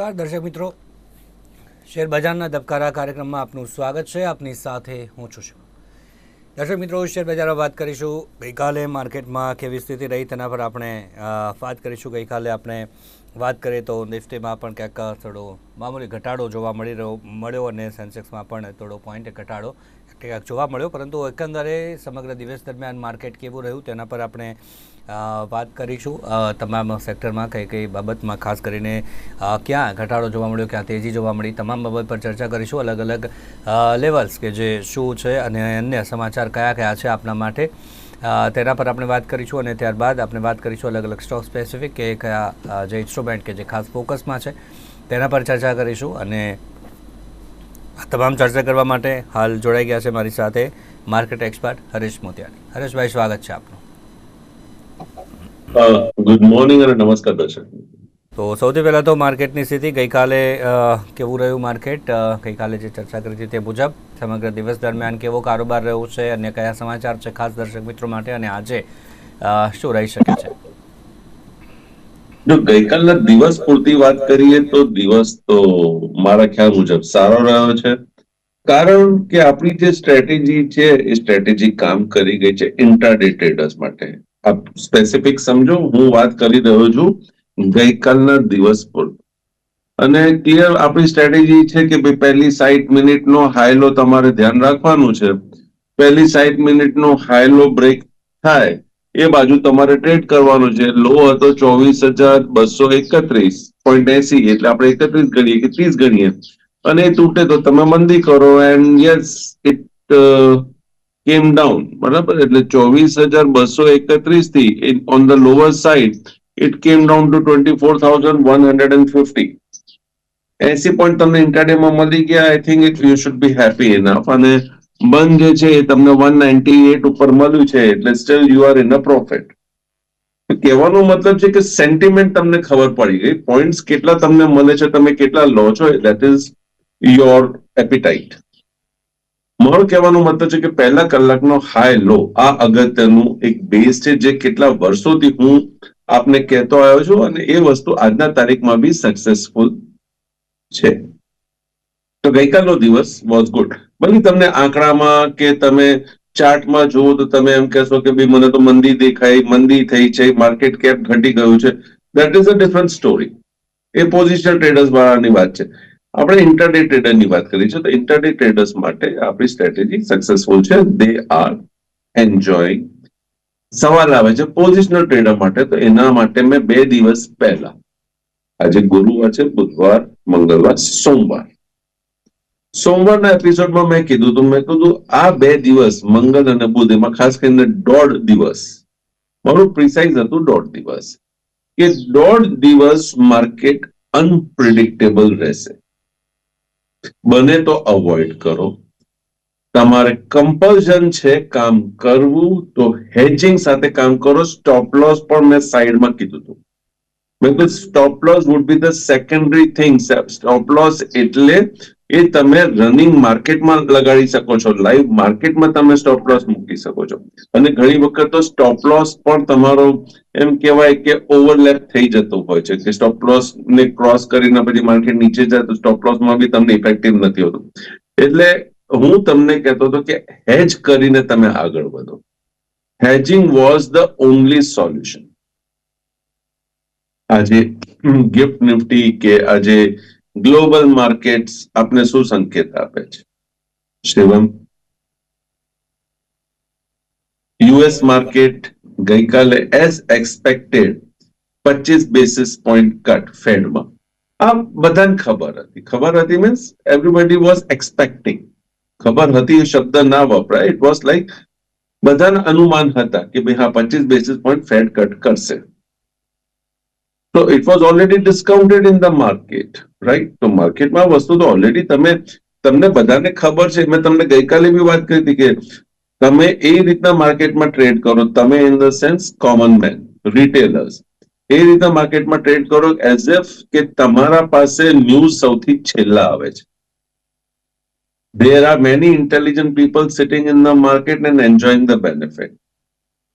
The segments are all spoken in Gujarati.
નમસ્કાર, દર્શક મિત્રો. શેરબજારના ધબકારા કાર્યક્રમમાં આપનું સ્વાગત છે. આપની સાથે હું છું છું દર્શક મિત્રો, શેર બજારમાં વાત કરીશું. ગઈકાલે માર્કેટમાં કેવી સ્થિતિ રહી તેના પર આપણે વાત કરીશું. ગઈકાલે આપણે વાત કરીએ તો નિફ્ટીમાં પણ ક્યાંક થોડો મામૂલી ઘટાડો જોવા મળી રહ્યો, મળ્યો અને સેન્સેક્સમાં પણ થોડો પોઈન્ટ ઘટાડો ક્યાંક જોવા મળ્યો. પરંતુ એકંદરે સમગ્ર દિવસ દરમિયાન માર્કેટ કેવું રહ્યું તેના પર આપણે વાત કરીશું. તમામ સેક્ટરમાં કઈ કઈ બાબતમાં, ખાસ કરીને ક્યાં ઘટાડો જોવા મળ્યો, ક્યાં તેજી જોવા મળી, તમામ બાબત પર ચર્ચા કરીશું. અલગ અલગ લેવલ્સ કે જે શું છે અને અન્ય સમાચાર કયા કયા છે આપના માટે. તેના પર આપણે વાત કરીશું અને ત્યારબાદ આપણે વાત કરીશું અલગ અલગ સ્ટોક સ્પેસિફિક કે કયા જે ઇન્સ્ટ્રુમેન્ટ કે જે ખાસ ફોકસમાં છે, તેના પર ચર્ચા કરીશું. અને તમામ ચર્ચા કરવા માટે હાલ જોડાઈ ગયા છે મારી સાથે માર્કેટ એક્સપર્ટ હરેશ મોતિયાની હરેશભાઈ, સ્વાગત છે આપનું. ગુડ મોર્નિંગ અને નમસ્કાર દર્શક. તો સૌથી પહેલાં તો માર્કેટની સ્થિતિ ગઈકાલે કેવું રહ્યું માર્કેટ? ગઈકાલે જે ચર્ચા કરી હતી તે મુજબ સમગ્ર દિવસ દરમિયાન કેવો કારોબાર રહ્યો છે અને કયા સમાચાર છે ખાસ દર્શક મિત્રો માટે અને આજે શું રહી શકે છે? જો ગઈકાલના દિવસ પૂરતી વાત કરીએ તો દિવસ તો મારા ખ્યાલ મુજબ સારો રહ્યો છે. કારણ કે આપણી જે સ્ટ્રેટેજી છે એ સ્ટ્રેટેજી કામ કરી ગઈ છે ઇન્ટ્રાડે ટ્રેડર્સ માટે. સ્પેસિફિક સમજો, હું વાત કરી રહ્યો છું ગઈકાલના દિવસ પર. અને ક્લિયર આપણી સ્ટ્રેટેજી છે કે ભાઈ પહેલી સાઈઠ મિનિટનો હાઈલો તમારે ધ્યાન રાખવાનું છે. પહેલી સાઈઠ મિનિટનો હાઈલો બ્રેક થાય, એ બાજુ તમારે ટ્રેડ કરવાનું છે. લો હતો ચોવીસ હજાર બસો એકત્રીસ પોઈન્ટ એસી, એટલે આપણે એકત્રીસ ગણીએ કે ત્રીસ ગણીએ. અને તૂટે તો તમે મંદી કરો. And yes it came down બરાબર? એટલે ચોવીસ હજાર બસો એકત્રીસથી on the lower side it came down to twenty four thousand one hundred and fifty AC point તમને ઇન્ટરડેમાં મળી ગયા. I think it you should be happy enough અને બંધ જે છે એ તમને વન નાઇન્ટી એટ ઉપર મળ્યું છે, એટલે still you are in a profit કહેવાનો મતલબ છે કે સેન્ટિમેન્ટ તમને ખબર પડી ગઈ. પોઈન્ટ્સ કેટલા તમને મળે છે, તમે કેટલા લો છો દેટ ઇઝ યોર એપિટાઇટ મારો કહેવાનો મતલબ છે કે પહેલા કલાકનો હાઈ લો. આ અગત્યનું એક બેઝ છે જે કેટલા વર્ષોથી હું આપને કહેતો આવ્યો છું અને એ વસ્તુ આજના તારીખમાં બી સક્સેસફુલ છે. તો ગઈકાલનો દિવસ વોઝ ગુડ ભલે તમને આંકડામાં કે તમે ચાર્ટમાં જુઓ તો તમે એમ કહેશો કે ભાઈ મને તો મંદી દેખાય મંદી થઈ છે માર્કેટ કેપ ઘટી ગયું છે. That is a different story A positional traders વાળાની વાત છે. આપણે ઇન્ટરડે ટ્રેડરની વાત કરી છે, તો ઇન્ટરડે ટ્રેડર્સ માટે આપણી સ્ટ્રેટેજી સક્સેસફુલ છે. દે આર એન્જોય સવાલ આવે છે પોઝિશનલ ટ્રેડર માટે, તો એના માટે મેં બે દિવસ પહેલા, આજે ગુરુવાર છે, બુધવાર, મંગળવાર, સોમવાર. સોમવારના એપિસોડમાં મેં કીધું હતું મેં કીધું, આ બે દિવસ, મંગળ અને બુધ, એમાં ખાસ કરીને દોઢ દિવસ મારું પ્રિસાઇઝ હતું, દોઢ દિવસ. કે દોઢ દિવસ માર્કેટ અનપ્રિડિક્ટેબલ રહેશે. બને તો અવોઇડ કરો. તમારે કમ્પલ્શન છે કામ કરવું, તો હેજિંગ સાથે કામ કરો. સ્ટોપ લોસ પણ મેં સાઈડમાં કીધું હતું. મેં કીધું stop loss would be the secondary thing stop loss એટલે એ તમે રનિંગ માર્કેટમાં લગાડી શકો છો લાઈવ માર્કેટમાં તમે સ્ટોપ લોસ મૂકી શકો છો. અને ઘણી વખત તો સ્ટોપ લોસ પણ તમારો એમ કહેવાય કે ઓવરલેપ થઈ જતો હોય છે, કે સ્ટોપ લોસ ને ક્રોસ કરીને પછી માર્કેટ નીચે જાય તો સ્ટોપ લોસમાં બી તમને ઇફેક્ટિવ નથી હોતું. એટલે હું તમને કહેતો હતો કે હેજ કરીને તમે આગળ વધો. Hedging was the only solution આજે ગિફ્ટ નિફ્ટી કે આજે ગ્લોબલ માર્કેટ્સ આપને શું સંકેત આપે છે શિવમ યુએસ માર્કેટ ગઈકાલે એઝ એક્સપેક્ટેડ પચીસ બેસિસ પોઈન્ટ કટ ફેડમાં આ બધાને ખબર હતી ખબર હતી મીન્સ એવરીબડી વોઝ એક્સપેક્ટિંગ ખબર હતી એ શબ્દ ના વપરાય ઇટ વોઝ લાઈક બધાના અનુમાન હતા કે ભાઈ હા પચીસ બેસિસ પોઈન્ટ ફેડ કટ કરશે તો it was already discounted in the market right તો માર્કેટમાં વસ્તુ તો ઓલરેડી તમે તમને બધાને ખબર છે. મેં તમને ગઈકાલે બી વાત કરી હતી કે તમે એ રીતના માર્કેટમાં ટ્રેડ કરો. તમે in the sense common man retailers એ રીતના માર્કેટમાં ટ્રેડ કરો એઝ એફ કે તમારા પાસે ન્યૂઝ સૌથી છેલ્લા આવે છે. There are many intelligent people sitting in the market and enjoying the benefit.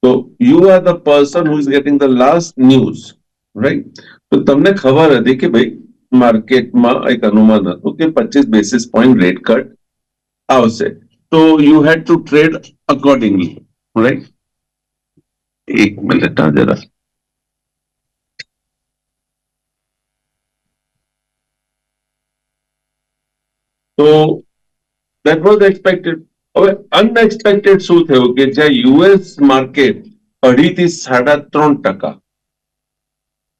So you are the person who is getting the last news, right? તો તમને ખબર હતી કે ભાઈ માર્કેટમાં એક અનુમાન હતું કે પચીસ બેસિસ પોઈન્ટ રેટ કટ આવશે તો you had to trade accordingly right એક મિનિટ આ જરા તો દેટ વોઝ એક્સપેક્ટેડ હવે અનએક્સપેક્ટેડ શું થયું કે જ્યાં યુએસ માર્કેટ અઢીથી સાડા ત્રણ ટકા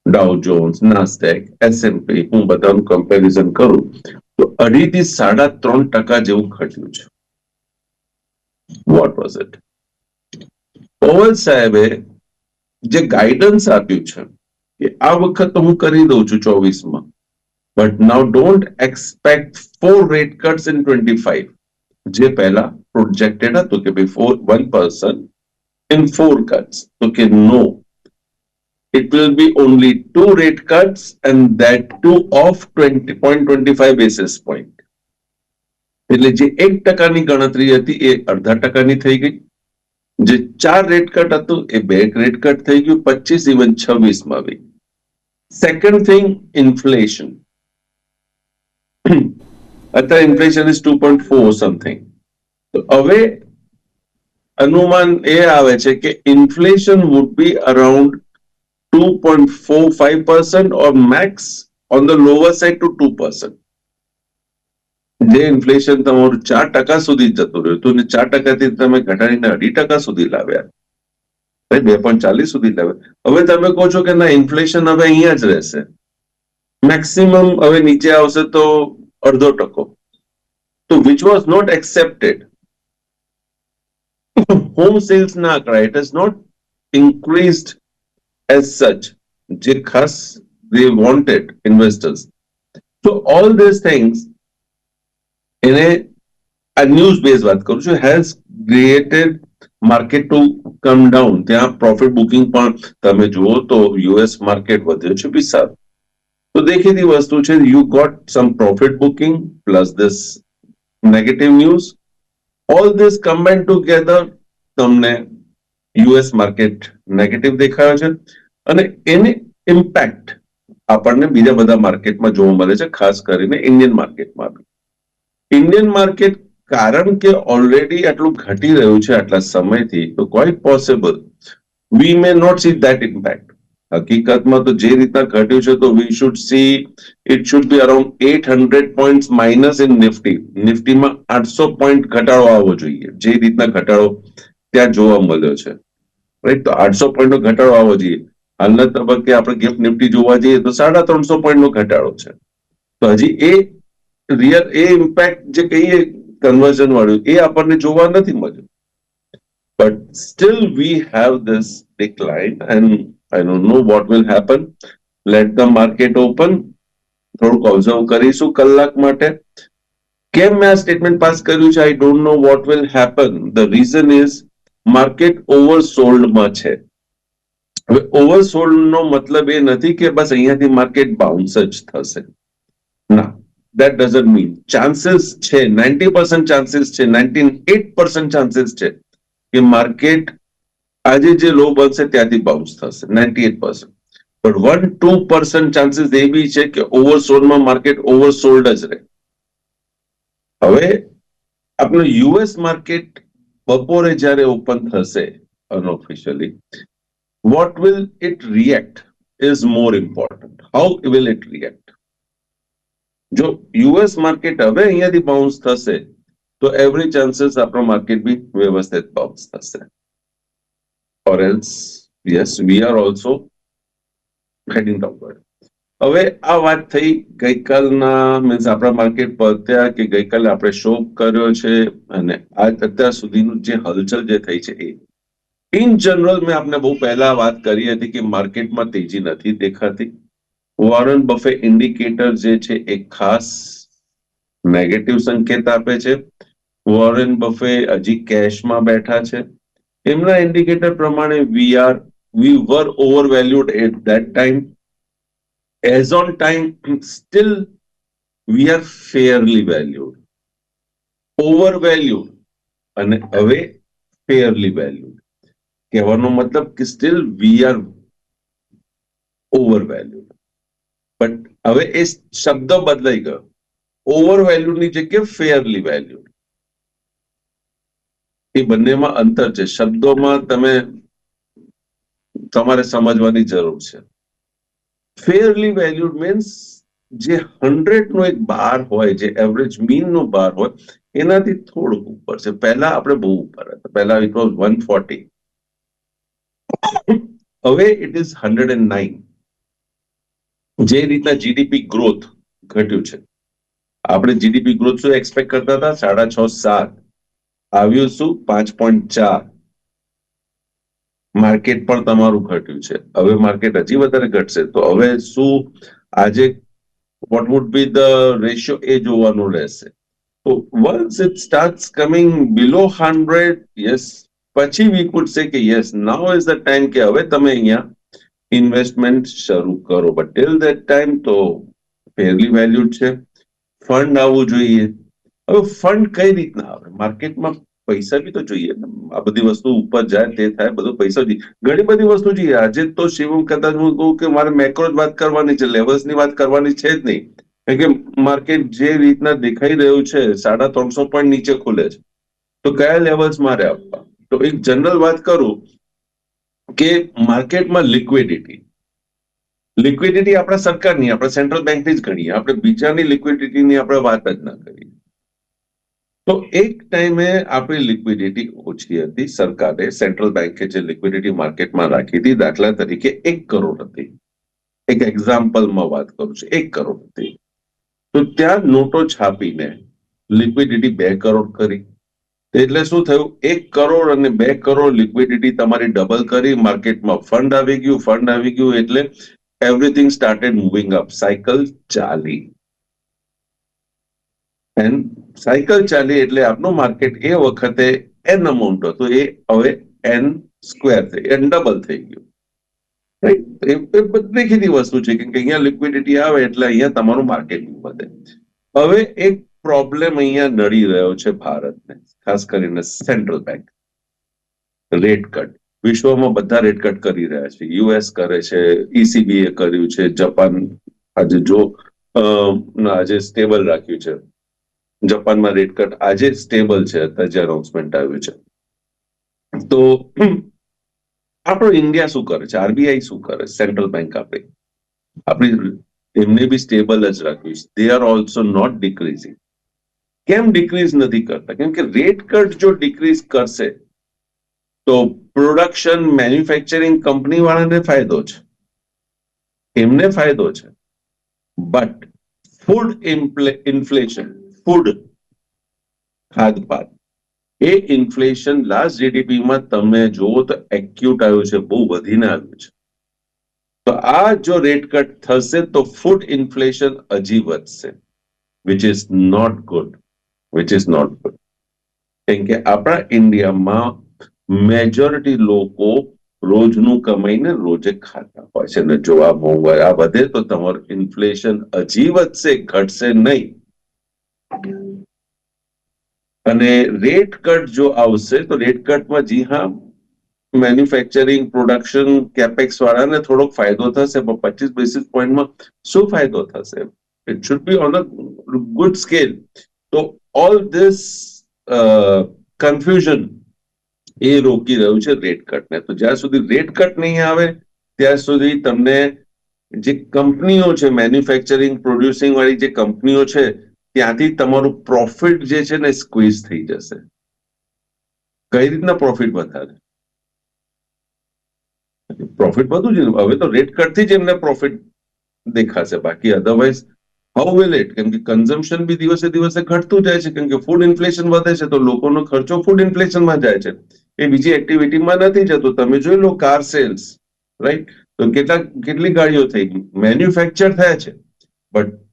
ડાઉ જોન્સ નાસ્ટેક એસએમપી હું બધાનું કમ્પેરિઝન કરું, તો અઢીથી સાડા ત્રણ ટકા જેવું ઘટ્યું છે. વોટ વોઝ ઇટ પવન સાહેબે જે ગાઈડન્સ આપ્યું છે, કે આ વખત તો હું કરી દઉં છું ચોવીસમાં but now don't expect four rate cuts in twenty five જે પહેલા પ્રોજેક્ટેડ હતું કે ભાઈ four one percent in four cuts તો કે નો it will be only two rate cuts and that too of 20.25 basis point. એટલે જે એક ટકાની ગણતરી હતી એ અડધા ટકાની થઈ ગઈ. જે ચાર રેટ કટ હતું એ બે રેટ કટ થઈ ગયું, પચીસ ઇવન છવ્વીસમાં આવી. સેકન્ડ થિંગ ઇન્ફ્લેશન અત્યારે inflation is two point four something તો હવે અનુમાન એ આવે છે કે inflation would be around 2.45% or max on the lower side to 2%. જે ઇન્ફ્લેશન તમારું ચાર ટકા સુધી જતું રહ્યું હતું ને ચાર ટકાથી તમે ઘટાડીને અઢી ટકા સુધી લાવ્યા. બે પોઈન્ટ ચાલીસ સુધી લાવ્યા. હવે તમે કહો છો કે ના ઇન્ફ્લેશન હવે અહીંયા જ રહેશે. મેક્સિમમ હવે નીચે આવશે તો અડધો ટકો. તો which was not accepted home sales ના આંકડા. It is not increased as such જે ખાસ they wanted investors. So all these things એને આ ન્યૂઝ બેઝ વાત કરું છું has created market to come down ત્યાં પ્રોફિટ બુકિંગ પણ તમે જુઓ તો યુએસ માર્કેટ વધ્યો છે બી સારું તો દેખીતી વસ્તુ છે you got some profit booking plus this negative news all this combine together તમને યુએસ માર્કેટ નેગેટિવ દેખાયો છે અને એની ઇમ્પેક્ટ આપણને બીજા બધા માર્કેટમાં જોવા મળે છે, ખાસ કરીને ઇન્ડિયન માર્કેટમાં બી. ઇન્ડિયન માર્કેટ કારણ કે ઓલરેડી આટલું ઘટી રહ્યું છે આટલા સમયથી, તો quite possible we may not see that impact હકીકતમાં તો જે રીતના ઘટ્યું છે તો we should see it should be around at hundred point minus in nifty નિફ્ટીમાં આઠસો પોઈન્ટ ઘટાડો આવવો જોઈએ. જે રીતના ઘટાડો ત્યાં જોવા મળ્યો છે. રાઈટ તો આઠસો પોઈન્ટ નો ઘટાડો આવવો જોઈએ. હાલના તબક્કે આપણે ગિફ્ટ નિફ્ટી જોવા જઈએ તો સાડા ત્રણસો પોઈન્ટ નો ઘટાડો છે. તો હજી એ રિયલ, એ ઇમ્પેક્ટ જે કહીએ કન્વર્ઝન વાળું, એ આપણને જોવા નથી મળ્યું. But still we have this decline and I don't know what will happen let the market open થોડુંક ઓબ્ઝર્વ કરીશું કલાક માટે. કેમ મેં આ સ્ટેટમેન્ટ પાસ કર્યું છે? I don't know what will happen the reason is market ઓવરસોલ્ડમાં છે. હવે ઓવરસોલ્ડ નો મતલબ એ નથી કે બસ અહીંયાથી માર્કેટ બાઉન્સ જ થશે. ના દેટ ડઝન્ટ મીન ચાન્સીસ છે નાઇન્ટી પર્સન્ટ ચાન્સીસ છે નાઇન્ટી એટ પર્સન્ટ ચાન્સીસ છે કે માર્કેટ આજે જે લો બનશે ત્યાંથી બાઉન્સ થશે નાઇન્ટી એટ પર્સન્ટ પણ વન ટુ પર્સન્ટ ચાન્સીસ એ બી છે કે ઓવરસોલ્ડમાં માર્કેટ ઓવરસોલ્ડ જ રહે. હવે આપણું યુએસ માર્કેટ બપોરે જ્યારે ઓપન થશે unofficially what will it react is more important how will it react જો યુએસ માર્કેટ હવે અહીંયાથી બાઉન્સ થશે, તો એવરી ચાન્સીસ આપણો માર્કેટ બી વ્યવસ્થિત બાઉન્સ થશે. Or else yes we are also heading downward હવે આ વાત થઈ ગઈકાલના મીન્સ આપણા માર્કેટ પહોંચ્યા કે ગઈકાલે આપણે શો કર્યો છે અને આજ અત્યાર સુધીનું જે હલચલ જે થઈ છે એ. ઇન જનરલ મેં આપને બહુ પહેલા વાત કરી હતી કે માર્કેટમાં તેજી નથી દેખાતી. વોરન બફે ઇન્ડિકેટર જે છે એ ખાસ નેગેટિવ સંકેત આપે છે. વોરેન બફે હજી કેશમાં બેઠા છે. એમના ઇન્ડિકેટર પ્રમાણે we are we were over valued at that time as on time still we are valued over valued અને હવે ફેરલી વેલ્યુડ કહેવાનો મતલબ કે still we are over valued but હવે એ શબ્દ બદલાઈ ગયો. ઓવર વેલ્યુની જગ્યાએ ફેરલી વેલ્યુડ એ બંનેમાં અંતર છે. શબ્દોમાં તમે તમારે સમજવાની જરૂર છે. ફેરલી વેલ્યુડ મીન્સ જે હંડ્રેડ નો એક બાર હોય, જે એવરેજ મીન નો બાર હોય, એનાથી થોડુંક ઉપર છે. પહેલા આપણે બહુ ઉપર હતા. પહેલા ઇટ વોઝ વન ફોર્ટી હવે it is hundred and nine જે રીતના જીડીપી ગ્રોથ ઘટ્યું છે. આપણે જીડીપી ગ્રોથ શું એક્સપેક્ટ કરતા હતા? સાડા છ સાત. આવ્યું શું? પાંચ પોઈન્ટ ચાર. માર્કેટ પણ તમારું ઘટ્યું છે. હવે માર્કેટ હજી વધારે ઘટશે. તો હવે શું આજે what would be the ratio એ જોવાનું રહેશે. તો once it start coming below hundred yes પછી વી કુડ સે કે yes now is the time કે હવે તમે અહીંયા ઇન્વેસ્ટમેન્ટ શરૂ કરો. બટ ટિલ ધેટ ટાઈમ તો ફેરલી વેલ્યુડ છે. ફંડ આવવું જોઈએ. હવે ફંડ કઈ રીતના આવે? માર્કેટમાં પૈસા બી તો જોઈએ. આ બધી વસ્તુ ઉપર જાય તે થાય, બધું પૈસા જોઈએ. ઘણી બધી વસ્તુ જોઈએ. આજે તો શિવમ કદાચ હું કહું કે મારે મેક્રો જ વાત કરવાની છે લેવલ્સની વાત કરવાની છે જ નહીં. કારણ કે માર્કેટ જે રીતના દેખાઈ રહ્યું છે, સાડા ત્રણસો પોઈન્ટ નીચે ખુલે છે. તો કયા લેવલ્સ મારે આપવા? તો એક જનરલ વાત કરું કે માર્કેટમાં લિક્વિડિટી લિક્વિડિટી આપણા સરકારની, આપણે સેન્ટ્રલ બેંકની જ ગણીએ. આપણે બીજાની લિક્વિડિટીની આપણે વાત જ ના કરીએ. તો એક ટાઈમે આપણી લિક્વિડિટી ઓછી હતી. સરકારે સેન્ટ્રલ બેંકે જે લિક્વિડિટી માર્કેટમાં રાખી હતી, દાખલા તરીકે એક કરોડ હતી. એક એક્ઝામ્પલમાં વાત કરું છું, એક કરોડ હતી. તો ત્યાં નોટો છાપીને લિક્વિડિટી બે કરોડ કરી. એટલે શું થયું? એક કરોડ અને બે કરોડ લિક્વિડિટી તમારી ડબલ કરી, માર્કેટમાં ફંડ આવી ગયું, ફંડ આવી ગયું એટલે everything started moving up cycle ચાલી. એન્ડ સાયકલ ચાલી એટલે આપનું માર્કેટ એ વખતે એન અમાઉન્ટ હતું. એ હવે એન સ્ક્વેર થઈ એન ડબલ થઈ ગયું. રાઈટ એ દેખીતી વસ્તુ છે કે અહીંયા લિક્વિડિટી આવે એટલે અહીંયા તમારું માર્કેટિંગ વધે. હવે એક પ્રોબ્લેમ અહીંયા નડી રહ્યો છે ભારતને, ખાસ કરીને સેન્ટ્રલ બેંક રેટ કટ વિશ્વમાં બધા રેટ કટ કરી રહ્યા છે. યુએસ કરે છે ઈસીબી એ કર્યું છે જપાન આજે જો આજે સ્ટેબલ રાખ્યું છે. જપાનમાં રેટ કટ આજે સ્ટેબલ છે, અત્યારે જે અનાઉન્સમેન્ટ આવ્યું છે. તો આપણો ઇન્ડિયા શું કરે છે? આરબીઆઈ શું કરે? સેન્ટ્રલ બેંક આપણી આપણી એમને બી સ્ટેબલ જ રાખ્યું છે. They are also not decreasing કેમ ડિક્રીઝ નથી કરતા? કેમ કે રેટ કટ જો ડિક્રીઝ કરશે, તો પ્રોડક્શન મેન્યુફેક્ચરિંગ કંપની વાળાને ફાયદો છે. એમને ફાયદો છે. બટ ફૂડ ઇન્ફ્લેશન ફૂડ ખાદ્યપાન એ ઇન્ફ્લેશન લાસ્ટ જીડીપીમાં તમે જુઓ તો એક્યુટ આવ્યું છે, બહુ વધીને આવ્યું છે. તો આ જો રેટ કટ થશે તો ફૂડ ઇન્ફ્લેશન હજી વધશે which is not good which is not good કેમ કે આપણા ઇન્ડિયામાં મેજોરિટી લોકો રોજનું કમાઈને રોજે ખાતા હોય છે. અને જો આ મોંઘવારી આ વધે તો તમારું ઇન્ફ્લેશન હજી વધશે, ઘટશે નહીં. અને રેટ કટ જો આવશે, તો રેટ કટમાં જી હા મેન્યુફેક્ચરિંગ પ્રોડક્શન કેપેક્સ વાળાને થોડોક ફાયદો થશે, પણ પચીસ બેસિસ પોઈન્ટમાં શું ફાયદો થશે? It should be on a good scale તો ઓલ ધીસ કન્ફ્યુઝન એ રોકી રહ્યું છે રેટ કટને તો જ્યાં સુધી રેટ કટ નહીં આવે, ત્યાં સુધી તમને જે કંપનીઓ છે મેન્યુફેક્ચરિંગ પ્રોડ્યુસિંગ વાળી જે કંપનીઓ છે ત્યાંથી તમારું પ્રોફિટ જે છે ને સ્ક્વીઝ થઈ જશે. કઈ રીતના પ્રોફિટ વધારે? પ્રોફિટ બધું જ હવે તો રેટ કટથી જ એમને પ્રોફિટ દેખાશે. બાકી અધરવાઇઝ હાઉ વિલ ઇટ કેમ કે કન્ઝમ્પશન બી દિવસે દિવસે ઘટતું જાય છે. કેમ કે ફૂડ ઇન્ફ્લેશન વધે છે, તો લોકોનો ખર્ચો ફૂડ ઇન્ફ્લેશનમાં જાય છે. એ બીજી એક્ટિવિટીમાં નથી જતો. તમે જોઈ લો કાર સેલ્સ રાઈટ તો કેટલા, કેટલી ગાડીઓ થઈ ગઈ? મેન્યુફેક્ચર થયા છે. બટ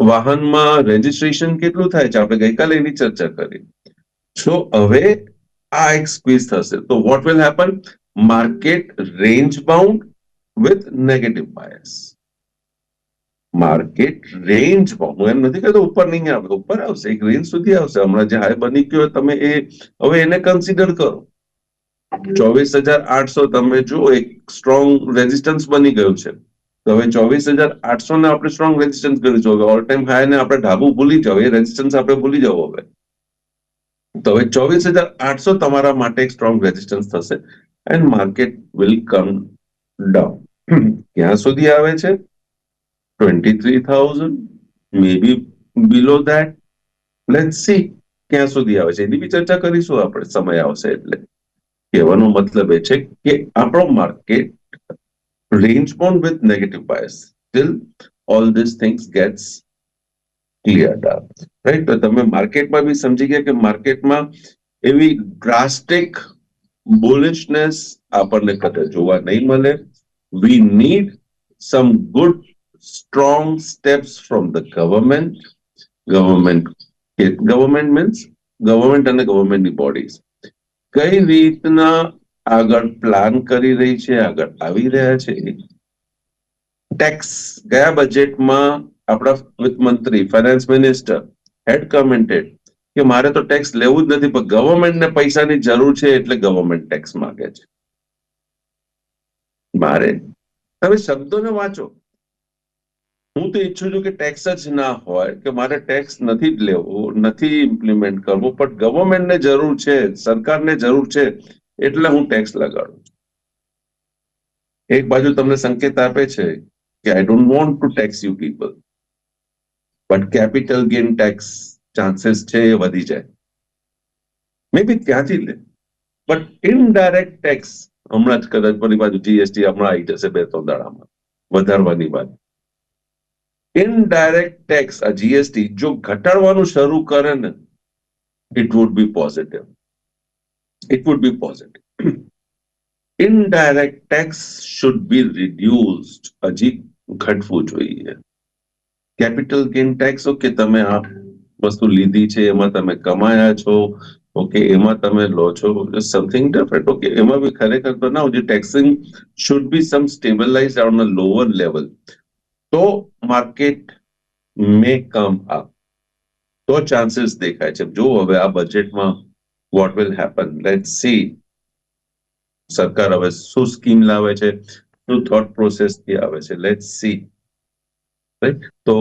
વાહનમાં રજીસ્ટ્રેશન કેટલું થાય છે? આપણે ગઈકાલે એની ચર્ચા કરી. સો હવે આ એક સ્ક્વીઝ થશે. તો what will happen market range bound with negative bias market range હું એમ નથી કહેતો ઉપર નહીં આવે ઉપર આવશે. એક રેન્જ સુધી આવશે. હમણાં જે હાઈ બની ગયો, તમે એ હવે એને કન્સિડર કરો. ચોવીસ હજાર આઠસો તમે જુઓ, એક સ્ટ્રોંગ રેઝિસ્ટન્સ બની ગયું છે. તો હવે ચોવીસ હજાર આઠસો ને આપણે સ્ટ્રોંગ રેઝિસ્ટન્સ કરીશું હવે ઓલ ટાઈમ હાઈ ને આપણે ઢાબુ ભૂલી જાવ એ રેઝિસ્ટન્સ આપણે ભૂલી જાવ હવે. તો હવે ચોવીસ હજાર આઠસો તમારા માટે એક સ્ટ્રોંગ રેઝિસ્ટન્સ થશે. And market will come down ક્યાં સુધી આવે છે? Twenty three thousand may be below that let see ક્યાં સુધી આવે છે. એની બી ચર્ચા કરીશું આપણે. સમય આવશે એટલે. કહેવાનો મતલબ એ છે કે આપણો market range bound with negative bias. Till all these things gets cleared up, right? તો તમે માર્કેટમાં બી સમજી ગયા કે માર્કેટમાં એવી ડ્રાસ્ટિક બુલિશનેસ આપણને કદાચ જોવા નહીં મળે we need some good strong steps from the government government government means government અને ગવર્મેન્ટની બોડીઝ કઈ રીતના આગળ પ્લાન કરી રહી છે, આગળ આવી રહ્યા છે. ટેક્સ ગયા બજેટમાં આપણા વિત્ત મંત્રી ફાઇનાન્સ મિનિસ્ટર હેડ કમેન્ટેડ કે મારે તો ટેક્સ લેવું જ નથી, પણ ગવર્મેન્ટને પૈસાની જરૂર છે એટલે ગવર્મેન્ટ ટેક્સ માંગે છે. મારે, તમે શબ્દોને વાંચો. હું તો ઈચ્છું છું કે ટેક્સ જ ના હોય, કે મારે ટેક્સ નથી જ લેવો, નથી ઇમ્પ્લિમેન્ટ કરવો, પણ ગવર્મેન્ટને જરૂર છે, સરકારને જરૂર છે એટલે હું ટેક્સ લગાડું એક બાજુ તમને સંકેત આપે છે કે I don't want to tax you people but capital gain tax chances છે એ વધી જાય. મે બી ત્યાંથી લે. બટ ઇનડાયરેક્ટ ટેક્સ હમણાં જ કદાચ ફરી બાજુ જીએસટી હમણાં આવી જશે બે ત્રણ દાડામાં. વધારવાની વાત. ઇનડાયરેક્ટ ટેક્સ આ જીએસટી જો ઘટાડવાનું શરૂ કરે ને it would be positive it would be positive. Indirect tax should be reduced. હજી ઘટવું જોઈએ કેપિટલ ગેઇન ટેક્સ ઓકે તમે આ વસ્તુ લીધી છે, એમાં તમે કમાયા છો ઓકે એમાં તમે લો છો સમથિંગ ડિફરન્ટ ઓકે એમાં બી ખરેખર તો ના જે taxing should be some stabilise on a lower level તો માર્કેટ મે કમ અપ તો ચાન્સીસ દેખાય છે જો હવે આ બજેટમાં what will happen let see સરકાર હવે શું સ્કીમ લાવે છે? શું થોટ પ્રોસેસથી આવે છે? લેટ સી રાઈટ તો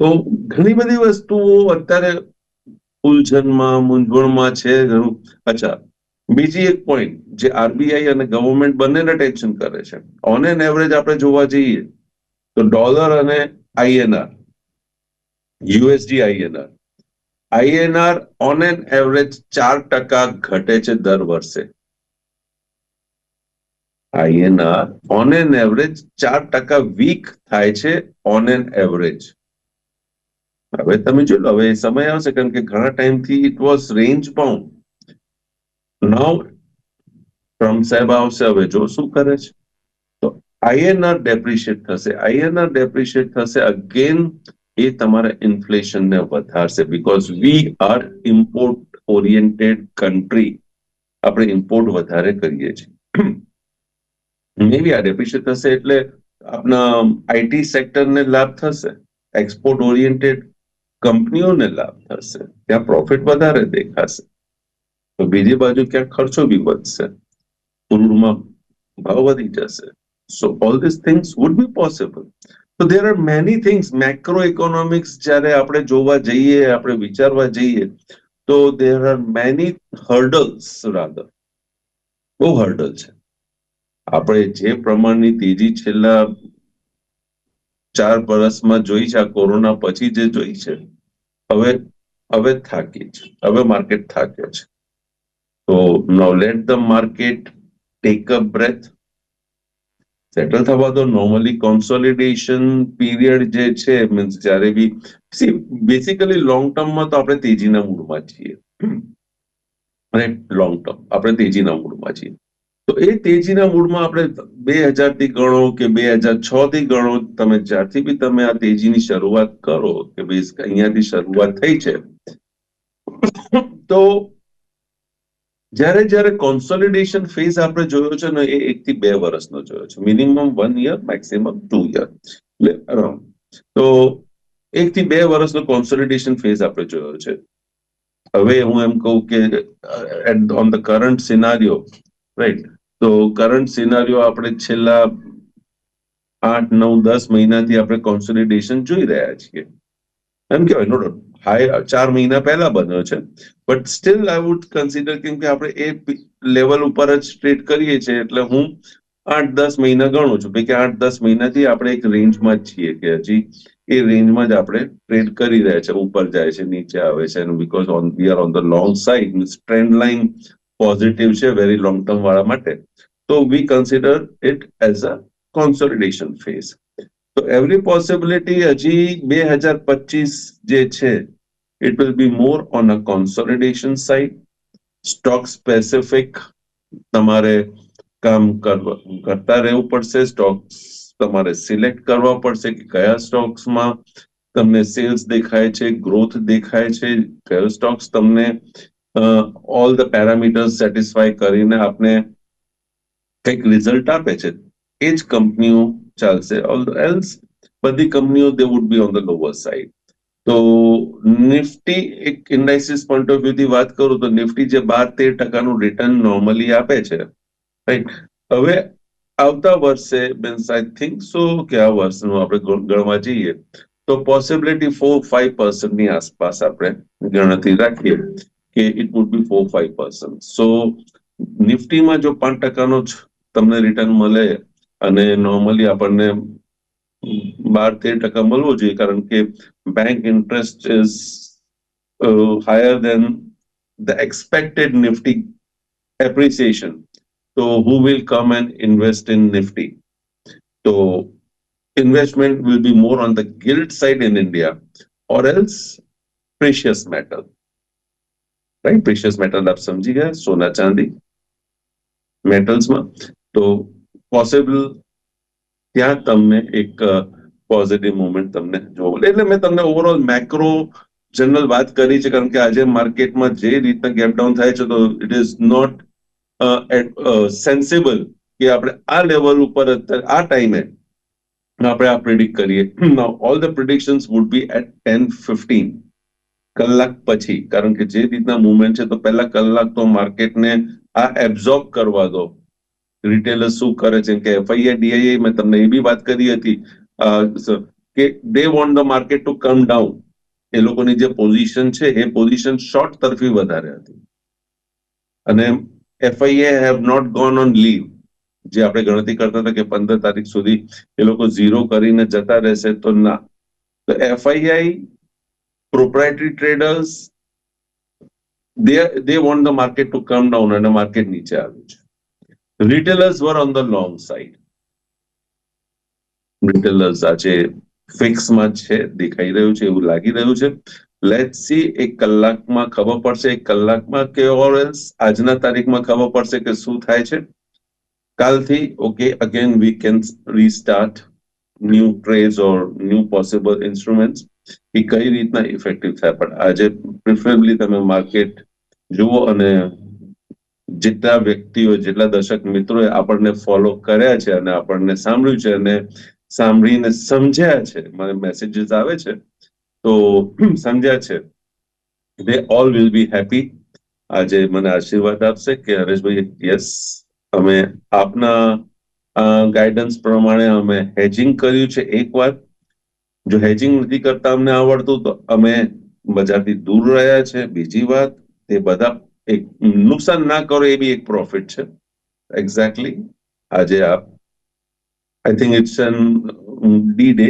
તો ઘણી બધી વસ્તુઓ અત્યારે ઉલઝનમાં, મૂંઝવણમાં છે ઘણું અચ્છા, બીજી એક પોઈન્ટ જે આરબીઆઈ અને ગવર્મેન્ટ બંનેને ટેન્શન કરે છે. ઓન એન એવરેજ આપણે જોવા જઈએ, તો ડોલર અને INR USD INR INR on an average ચાર ટકા ઘટે છે દર વર્ષે. આઈએનઆર ઓન એન એવરેજ ચાર ટકા વીક થાય છે ઓન એન એવરેજ હવે તમે જોઈ લો, હવે સમય આવશે કારણ કે ઘણા ટાઈમથી it was range bound now Trump સાહેબ આવશે, હવે જો શું કરે છે? તો આઈએનઆર ડેપ્રિશિએટ થશે. આઈએનઆર ડેપ્રિશિએટ થશે અગેન એ તમારા ઇન્ફ્લેશનને વધારશે. Because we are import oriented country આપણે ઇમ્પોર્ટ વધારે કરીએ છીએ. મેબી આ ડેપ્રિશિએટ થશે એટલે આપણા આઈટી સેક્ટરને લાભ થશે. એક્સપોર્ટ ઓરિએન્ટેડ કંપનીઓને લાભ થશે. ત્યાં પ્રોફિટ વધારે દેખાશે. તો બીજી બાજુ ક્યાંક ખર્ચો બી વધશે. ક્રૂડમાં ભાવ વધી જશે. So all this things would be possible તો there are many things macro economics જ્યારે આપણે જોવા જઈએ, આપણે વિચારવા જઈએ, તો there are many hurdles rather બહુ હર્ડલ છે. આપણે જે પ્રમાણની તેજી છેલ્લા ચાર વર્ષમાં જોઈ છે, આ કોરોના પછી જે જોઈ છે, હવે હવે થાકી છે. હવે માર્કેટ થાક્યો છે. તો no let the market take a breath settle થવા તો નોર્મલી કોન્સોલિડેશન પીરિયડ જે છે મીન્સ જ્યારે બી સી બેસિકલી લોંગ ટર્મમાં તો આપણે તેજીના મૂડમાં છીએ. અને લોંગ ટર્મ આપણે તેજીના મૂડમાં છીએ. તો એ તેજીના મૂડમાં આપણે બે હજારથી ગણો કે બે હજારથી ગણો, તમે જ્યારથી બી તમે આ તેજીની શરૂઆત કરો, કે ભાઈ અહીંયાથી શરૂઆત થઈ છે, તો જ્યારે જ્યારે કોન્સોલિડેશન ફેઝ આપણે જોયો છે ને એ એક થી બે વર્ષનો જોયો છે. Minimum one year maximum two year તો એક થી બે વર્ષનો કોન્સોલિડેશન ફેઝ આપણે જોયો છે. હવે હું એમ કહું કે on the current scenario right તો કરંટ સિનારીઓ આપણે છેલ્લા આઠ, નવ, દસ મહિનાથી આપણે કોન્સોલિડેશન જોઈ રહ્યા છીએ. એમ કહેવાય નો હાઈ ચાર મહિના પહેલા બન્યો છે. But still I would consider કેમ કે આપણે એ લેવલ ઉપર જ ટ્રેડ કરીએ છીએ, એટલે હું આઠ દસ મહિના ગણું છું. કે આઠ દસ મહિનાથી આપણે એક રેન્જમાં જ છીએ કે હજી એ રેન્જમાં જ આપણે ટ્રેડ કરી રહ્યા છે. ઉપર જાય છે, નીચે આવે છે because on we are on the long side means trend line positive છે વેરી લોંગ ટર્મ વાળા માટે. તો we consider it as a consolidation phase તો એવરી પોસિબિલિટી હજી બે હજાર પચીસ જે છે it will be more on a consolidation side stock specific તમારે કામ કરતા રહેવું પડશે. સ્ટોક્સ તમારે સિલેક્ટ કરવા પડશે કે કયા સ્ટોક્સમાં તમને સેલ્સ દેખાય છે ગ્રોથ દેખાય છે, કયો સ્ટોક્સ તમને ઓલ ધ પેરામીટર્સ સેટિસ્ફાય કરીને આપને કંઈક રિઝલ્ટ આપે છે. એ જ કંપનીઓ ચાલશે એલ્સ બધી કંપનીઓ they would be on the lower side તો નિફ્ટી એક ઇન્ડાઇસિસ પોઈન્ટ ઓફ વ્યૂથી વાત કરું તો નિફ્ટી જે બાર તેર ટકાનું રિટર્ન નોર્મલી આપે છે રાઈટ હવે, આવતા વર્ષે મીન્સ આઈ થિંક સો કે આ વર્ષનું આપણે ગણવા જઈએ, તો પોસિબિલિટી ફોર ફાઈવ પર્સન્ટની આસપાસ આપણે ગણતરી રાખીએ, કે it would be four five percent so નિફ્ટીમાં જો પાંચ ટકાનો જ તમને રિટર્ન મળે અને નોર્મલી આપણને બાર તેર ટકા મળવો જોઈએ કારણ કે bank interest is higher than the expected Nifty appreciation તો who will come and invest in Nifty? So investment will be more on the gilt side in India or else precious metal. Right? Precious metal આપ સમજી ગયા સોના ચાંદી મેટલ્સમાં તો પોસિબલ ત્યાં તમને એક પોઝિટિવ મુવમેન્ટ તમને જોવા એટલે મેં તમને ઓવરઓલ મેક્રો જનરલ વાત કરી છે, કારણ કે આજે માર્કેટમાં જે રીતના ગેપ ડાઉન થાય છે, તો ઇટ ઇઝ નોટ સેન્સિબલ કે આપણે આ લેવલ ઉપર અત્યારે, આ ટાઈમે આપણે આ પ્રિડિક્ટ કરીએ. All the predictions would be at ten fifteen કલાક પછી. કારણ કે જે રીતના મુવમેન્ટ છે, તો પહેલા કલાક તો માર્કેટને આ એબ્ઝોર્બ કરવા દો. રિટેલર શું કરે છે? કે એફઆઈએ ડીઆઈએ મેં તમને એ બી વાત કરી હતી. કે they want the market to come down એ લોકોની જે પોઝિશન છે, એ પોઝિશન શોર્ટ તરફી વધારે હતી. અને FII have not gone on leave જે આપણે ગણતરી કરતા હતા કે પંદર તારીખ સુધી એ લોકો ઝીરો કરીને જતા રહેશે, તો ના. તો FII proprietary traders they they want the market to come down અને માર્કેટ નીચે આવ્યું છે. Retailers were on the long side retailers આજે ફિક્સમાં છે, દેખાઈ રહ્યું છે, એવું લાગી રહ્યું છે. લેટ સી એક કલાકમાં ખબર પડશે, એક કલાકમાં કે ઓર એલ્સ આજના તારીખમાં ખબર પડશે કે શું થાય છે. કાલથી okay again we can restart new trades or new possible instruments એ કઈ રીતના ઇફેક્ટિવ થાય? પણ આજે પ્રિફરેબલી તમે માર્કેટ જુઓ અને જેટલા વ્યક્તિઓ, જેટલા દર્શક મિત્રોએ આપણને ફોલો કર્યા છે અને આપણને સાંભળ્યું છે અને સાંભળીને સમજ્યા છે, મને મેસેજીસ આવે છે, તો સમજ્યા છે. They all will be happy આજે મને આશીર્વાદ આપશે કે હરેશભાઈ યસ અમે આપના ગાઈડન્સ પ્રમાણે અમે હેજિંગ કર્યું છે એક વાત જો હેજિંગ નથી કરતા અમને આવડતું, તો અમે બજારથી દૂર રહ્યા છે. બીજી વાત, તે બધા એક નુકસાન ના કરો એ બી એક પ્રોફિટ છે. એક્ઝેક્ટલી આજે આપ I think it's an D day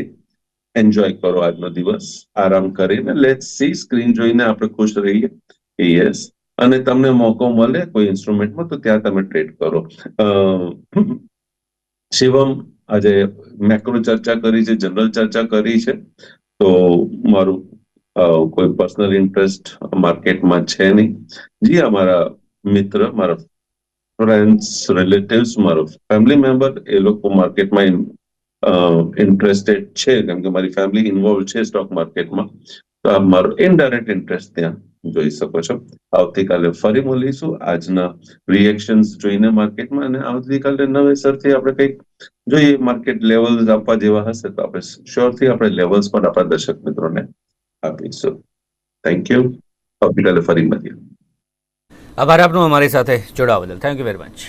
enjoy કરો આજનો દિવસ. આરામ કરીને લેટ સી સ્ક્રીન જોઈને આપણે ખુશ રહીએ. યસ અને તમને મોકો મળે કોઈ ઇન્સ્ટ્રુમેન્ટમાં તો ત્યાં તમે ટ્રેડ કરો. શિવમ આજે મેક્રો ચર્ચા કરી છે જનરલ ચર્ચા કરી છે. તો મારું કોઈ પર્સનલ ઇન્ટરેસ્ટ માર્કેટમાં છે નહીં. જી અમારા મિત્ર, મારા ફ્રેન્ડ્સ રિલેટિવ્સ મારો ફેમિલી મેમ્બર એ લોકો માર્કેટમાં ઇન્ટરેસ્ટેડ છે. કેમ કે મારી ફેમિલી ઇન્વોલ્વ છે સ્ટોક માર્કેટમાં તો આ મારો ઇનડાયરેક્ટ ઇન્ટરેસ્ટ ત્યાં જોઈ શકો છો. આવતીકાલે ફરી મળીશું. આજના રિએક્શન્સ જોઈને માર્કેટમાં અને આવતીકાલે નવેસરથી આપણે કંઈક જોઈએ. માર્કેટ લેવલ્સ આપવા જેવા હશે તો આપણે શ્યોરથી આપણે લેવલ્સ પણ આપણા દર્શક મિત્રોને આપીશું થેન્ક યુ આવતીકાલે ફરી મળીએ આભાર આપનો અમારી સાથે જોડાવા બદલ. થેન્ક યુ વેરી મચ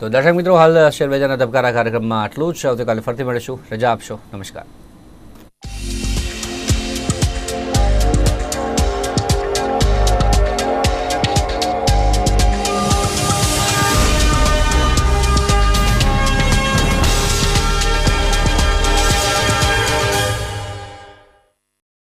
તો દર્શક મિત્રો, હાલ શેરબજારના ધબકારા કાર્યક્રમમાં આટલું જ. આવતીકાલે ફરીથી મળીશું. રજા આપશો. નમસ્કાર.